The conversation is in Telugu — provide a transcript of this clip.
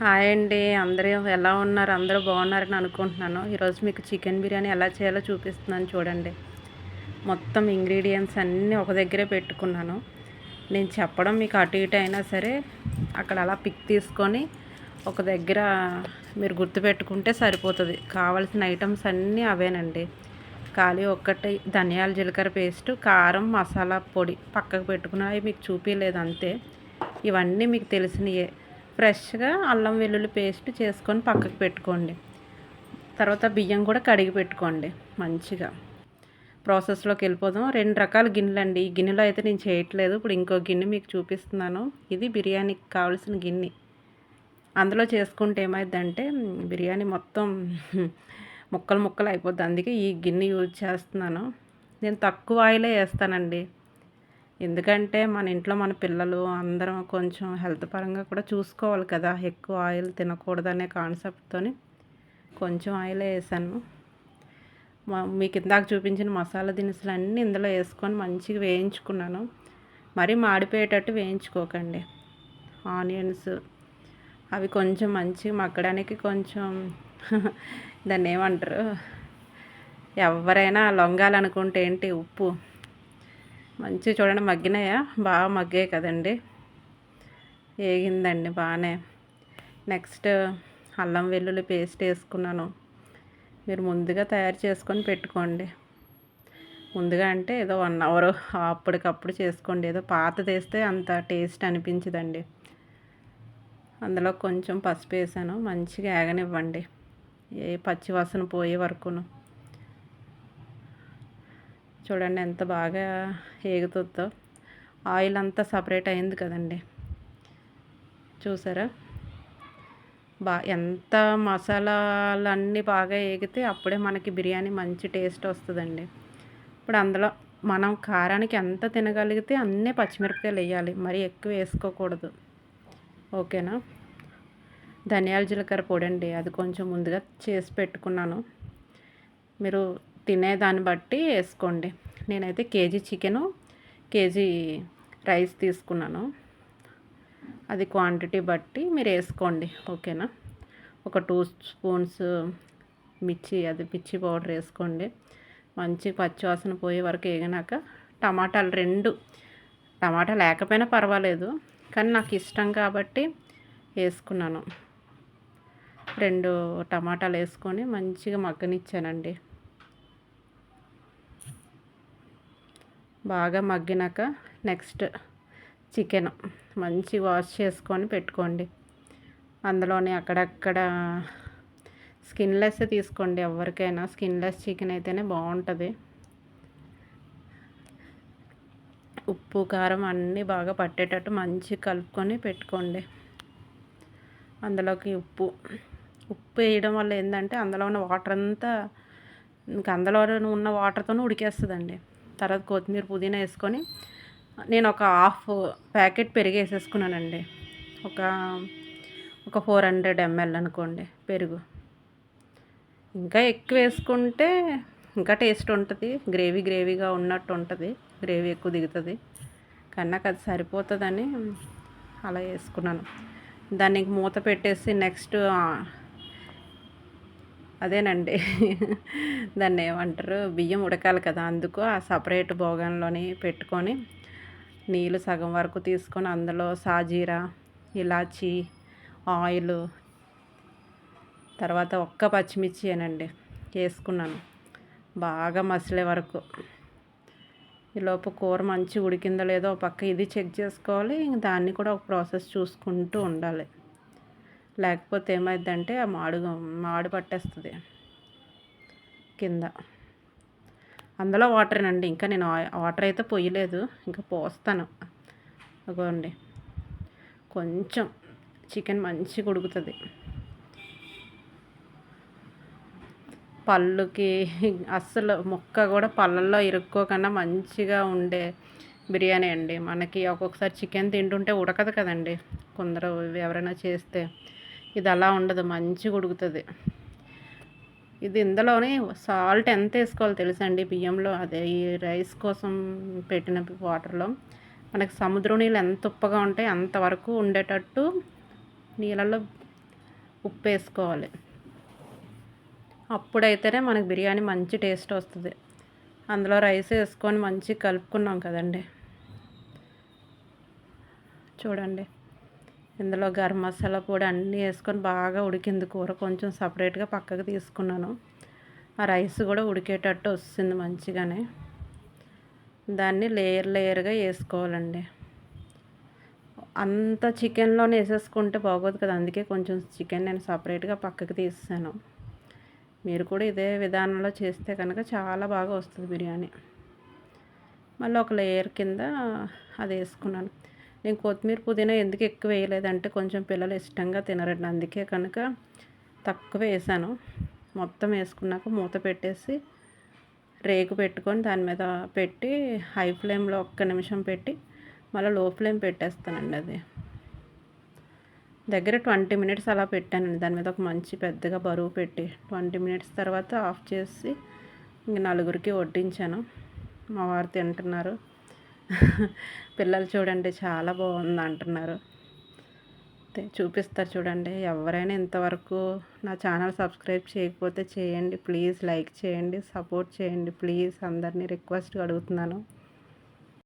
హాయ్ అండి. అందరూ ఎలా ఉన్నారు? అందరూ బాగున్నారని అనుకుంటున్నాను. ఈరోజు మీకు చికెన్ బిర్యానీ ఎలా చేయాలో చూపిస్తున్నాను చూడండి. మొత్తం ఇంగ్రీడియంట్స్ అన్నీ ఒక దగ్గరే పెట్టుకున్నాను. నేను చెప్పడం మీకు అటు ఇటు అయినా సరే అక్కడ అలా పిక్ తీసుకొని ఒక దగ్గర మీరు గుర్తుపెట్టుకుంటే సరిపోతుంది. కావాల్సిన ఐటమ్స్ అన్నీ అవేనండి. ఖాళీ ఒక్కటి ధనియాల జీలకర్ర పేస్ట్ కారం మసాలా పొడి పక్కకు పెట్టుకున్నాయి. మీకు చూపించలేదు అంతే. ఇవన్నీ మీకు తెలిసినయే. ఫ్రెష్గా అల్లం వెల్లుల్లి పేస్ట్ చేసుకొని పక్కకు పెట్టుకోండి. తర్వాత బియ్యం కూడా కడిగి పెట్టుకోండి మంచిగా. ప్రాసెస్లోకి వెళ్ళిపోదాం. రెండు రకాల గిన్నెలు అండి ఈ గిన్నెలో అయితే నేను చేయట్లేదు. ఇప్పుడు ఇంకో గిన్నె మీకు చూపిస్తున్నాను. ఇది బిర్యానీకి కావాల్సిన గిన్నె. అందులో చేసుకుంటే ఏమైందంటే బిర్యానీ మొత్తం ముక్కలు ముక్కలు అయిపోద్ది. అందుకే ఈ గిన్నె యూజ్ చేస్తున్నాను. నేను తక్కువ ఆయిలే వేస్తానండి. ఎందుకంటే మన ఇంట్లో మన పిల్లలు అందరం కొంచెం హెల్త్ పరంగా కూడా చూసుకోవాలి కదా. ఎక్కువ ఆయిల్ తినకూడదనే కాన్సెప్ట్తో కొంచెం ఆయిల్ వేసాను. మీకు ఇందాక చూపించిన మసాలా దినుసులు అన్నీ ఇందులో వేసుకొని మంచిగా వేయించుకున్నాను. మరీ మాడిపోయేటట్టు వేయించుకోకండి. ఆనియన్స్ అవి కొంచెం మంచిగా మగ్గడానికి కొంచెం దాన్ని ఏమంటారు ఎవరైనా లొంగాలనుకుంటే ఏంటి? ఉప్పు. మంచిగా చూడండి మగ్గినాయా? బాగా మగ్గాయి కదండి. ఏగిందండి బాగానే నెక్స్ట్ అల్లం వెల్లుల్లి పేస్ట్ వేసుకున్నాను. మీరు ముందుగా తయారు చేసుకొని పెట్టుకోండి. ముందుగా అంటే ఏదో వన్ అవర్ అప్పటికప్పుడు చేసుకోండి. ఏదో పాత తీస్తే అంత టేస్ట్ అనిపించదండి. అందులో కొంచెం పసుపు వేసాను. మంచిగా ఏగనివ్వండి. ఏ పచ్చివాసన పోయే వరకును. చూడండి ఎంత బాగా ఏగుతుందో. ఆయిల్ అంతా సపరేట్ అయింది కదండి. చూసారా? బా ఎంత మసాలాలన్నీ బాగా ఏగితే అప్పుడే మనకి బిర్యానీ మంచి టేస్ట్ వస్తుందండి. ఇప్పుడు అందులో మనం కారానికి ఎంత తినగలిగితే అన్నీ పచ్చిమిరపకాయలు వేయాలి. మరి ఎక్కువ వేసుకోకూడదు. ఓకేనా? ధనియాల జీలకర్ర పొడి అండి. అది కొంచెం ముందుగా చేసి పెట్టుకున్నాను. మీరు తినేదాన్ని బట్టి వేసుకోండి. నేనైతే కేజీ చికెను కేజీ రైస్ తీసుకున్నాను. అది క్వాంటిటీ బట్టి మీరు వేసుకోండి. ఓకేనా? ఒక టూ స్పూన్స్ మిర్చి అది పిచ్చి పౌడర్ వేసుకోండి. మంచి పచ్చివాసన పోయే వరకు వేగినాక టమాటాలు రెండు. టమాటా లేకపోయినా పర్వాలేదు కానీ నాకు ఇష్టం కాబట్టి వేసుకున్నాను. రెండు టమాటాలు వేసుకొని మంచిగా మగ్గనిచ్చానండి. బాగా మగ్గినాక నెక్స్ట్ చికెన్ మంచి వాష్ చేసుకొని పెట్టుకోండి. అందులోని అక్కడక్కడ స్కిన్లెస్ తీసుకోండి. ఎవరికైనా స్కిన్లెస్ చికెన్ అయితేనే బాగుంటుంది. ఉప్పు కారం అన్నీ బాగా పట్టేటట్టు మంచి కలుపుకొని పెట్టుకోండి. అందులోకి ఉప్పు. ఉప్పు వేయడం వల్ల ఏంటంటే అందులో ఉన్న వాటర్ అంతా ఇంకా అందులో ఉన్న వాటర్తోనే ఉడికేస్తుందండి. తర్వాత కొత్తిమీర పుదీనా వేసుకొని నేను ఒక హాఫ్ ప్యాకెట్ పెరుగు వేసేసుకున్నానండి. ఒక ఒక ఫోర్ హండ్రెడ్ ఎంఎల్ అనుకోండి పెరుగు. ఇంకా ఎక్కువ వేసుకుంటే ఇంకా టేస్ట్ ఉంటుంది గ్రేవీ గ్రేవీగా ఉన్నట్టు ఉంటుంది గ్రేవీ ఎక్కువ దిగుతుంది. కానీ నాకు అది సరిపోతుందని అలా వేసుకున్నాను. దానికి మూత పెట్టేసి నెక్స్ట్ అదేనండి. దాన్ని ఏమంటారు? బియ్యం ఉడకాలి కదా అందుకు ఆ సపరేట్ భోగంలోని పెట్టుకొని నీళ్ళు సగం వరకు తీసుకొని అందులో సాజీరా ఇలాచి ఆయిల్ తర్వాత ఒక్క పచ్చిమిర్చి అనండి వేసుకున్నాను. బాగా మసిలే వరకు. ఈలోపు కూర మంచి ఉడికిందో లేదో పక్క ఇది చెక్ చేసుకోవాలి ఇంక దాన్ని కూడా ఒక ప్రాసెస్ చూసుకుంటూ ఉండాలి. లేకపోతే ఏమైందంటే ఆ మాడు మాడు పట్టేస్తుంది. కింద. అందులో వాటరేనండి. ఇంకా నేను వాటర్ అయితే పొయ్యలేదు. ఇంకా పోస్తాను. అగోండి. కొంచెం చికెన్ మంచిగా ఉడుకుతుంది. పళ్ళుకి అస్సలు ముక్క కూడా పళ్ళల్లో ఇరుక్కోకుండా మంచిగా ఉండే బిర్యానీ అండి. మనకి ఒక్కొక్కసారి చికెన్ తింటుంటే ఉడకదు కదండి. కొందరు ఎవరైనా చేస్తే ఇది అలా ఉండదు మంచిగా ఉడుకుతుంది ఇది ఇందులోనే సాల్ట్ ఎంత వేసుకోవాలో తెలుసండి బియ్యంలో? అదే ఈ రైస్ కోసం పెట్టిన వాటర్లో. మనకి సముద్రం నీళ్ళు ఎంత ఉప్పగా ఉంటాయి అంతవరకు ఉండేటట్టు నీళ్ళల్లో ఉప్పు వేసుకోవాలి. అప్పుడైతేనే మనకి బిర్యానీ మంచి టేస్ట్ వస్తుంది. అందులో రైస్ వేసుకొని మంచి కలుపుకున్నాం కదండి. చూడండి. ఇందులో గరం మసాలా పొడి అన్నీ వేసుకొని బాగా ఉడికింది కూర. కొంచెం సపరేట్గా పక్కకు తీసుకున్నాను. ఆ రైస్ కూడా ఉడికేటట్టు వస్తుంది మంచిగానే. దాన్ని లేయర్ లేయర్గా వేసుకోవాలండి. అంత చికెన్లోనే వేసేసుకుంటే బాగోదు కదా. అందుకే కొంచెం చికెన్ నేను సపరేట్గా పక్కకు తీసాను. మీరు కూడా ఇదే విధానంలో చేస్తే కనుక చాలా బాగా వస్తుంది బిర్యానీ. మళ్ళీ ఒక లేయర్ కింద అది వేసుకున్నాను. నేను కొత్తిమీర పుదీనా ఎందుకు ఎక్కువ వేయలేదంటే కొంచెం పిల్లలు ఇష్టంగా తినరండి. అందుకే కనుక తక్కువ వేసాను. మొత్తం వేసుకున్నాక మూత పెట్టేసి రేకు పెట్టుకొని దాని మీద పెట్టి హై ఫ్లేమ్లో ఒక్క నిమిషం పెట్టి మళ్ళీ లో ఫ్లేమ్ పెట్టేస్తానండి అది. దగ్గర ట్వంటీ మినిట్స్ అలా పెట్టానండి. దాని మీద ఒక మంచి పెద్దగా బరువు పెట్టి ట్వంటీ మినిట్స్ తర్వాత ఆఫ్ చేసి ఇంక నలుగురికి వడ్డించాను. మా వారు తింటున్నారు. పిల్లలు చూడండి చాలా బాగుంది అంటున్నారు చూపిస్తారు చూడండి ఎవరైనా ఇంతవరకు నా ఛానల్ సబ్స్క్రైబ్ చేయకపోతే చేయండి ప్లీజ్ లైక్ చేయండి సపోర్ట్ చేయండి ప్లీజ్ అందరినీ రిక్వెస్ట్గా అడుగుతున్నాను.